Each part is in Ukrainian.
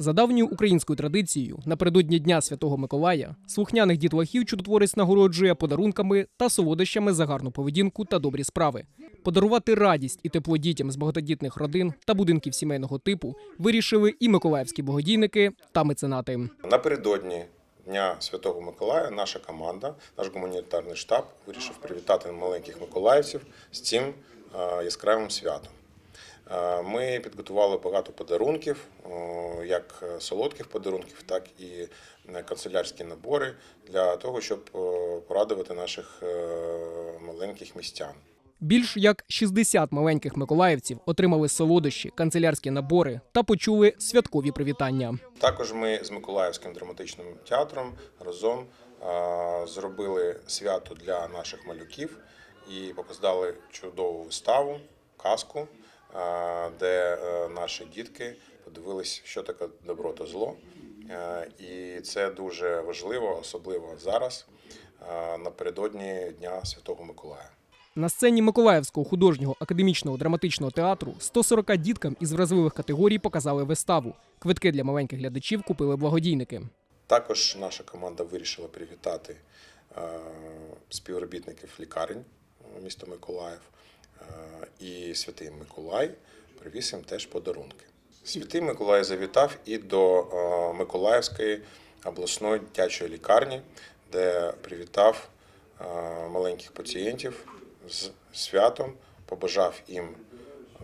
За давньою українською традицією, напередодні Дня Святого Миколая, слухняних дітлахів чудотворець нагороджує подарунками та солодощами за гарну поведінку та добрі справи. Подарувати радість і тепло дітям з багатодітних родин та будинків сімейного типу вирішили і миколаївські благодійники та меценати. Напередодні Дня Святого Миколая наша команда, наш гуманітарний штаб вирішив привітати маленьких миколаївців з цим е, яскравим святом. Е, Ми підготували багато подарунків, як солодких подарунків, так і е, канцелярські набори для того, щоб е, порадувати наших е, маленьких містян. Більш як 60 маленьких миколаївців отримали солодощі, канцелярські набори та почули святкові привітання. Також ми з Миколаївським драматичним театром разом зробили свято для наших малюків і показали чудову виставу, казку, де е, наші дітки подивились, що таке добро та зло. Е, І це дуже важливо, особливо зараз, напередодні Дня Святого Миколая. На сцені Миколаївського художнього академічного драматичного театру 140 діткам із вразливих категорій показали виставу. Квитки для маленьких глядачів купили благодійники. Також наша команда вирішила привітати е, співробітників лікарень е, міста Миколаїв. Е, І Святий Миколай привіз їм теж подарунки. Святий Миколай завітав і до е, Миколаївської обласної дитячої лікарні, де привітав е, маленьких пацієнтів з святом, побажав їм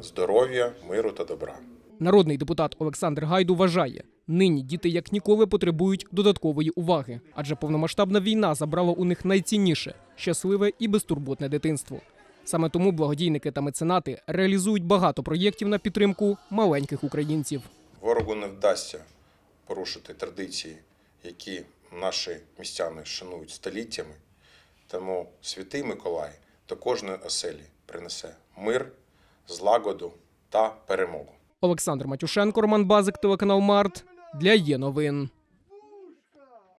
здоров'я, миру та добра. Народний депутат Олександр Гайду вважає, нині діти як ніколи потребують додаткової уваги, адже повномасштабна війна забрала у них найцінніше щасливе і безтурботне дитинство. Саме тому благодійники та меценати реалізують багато проєктів на підтримку маленьких українців. Ворогу не вдасться порушити традиції, які наші містяни шанують століттями. Тому святий Миколай до кожної оселі принесе мир, злагоду та перемогу. Олександр Матюшенко, Роман Базик, телеканал Март для є новин.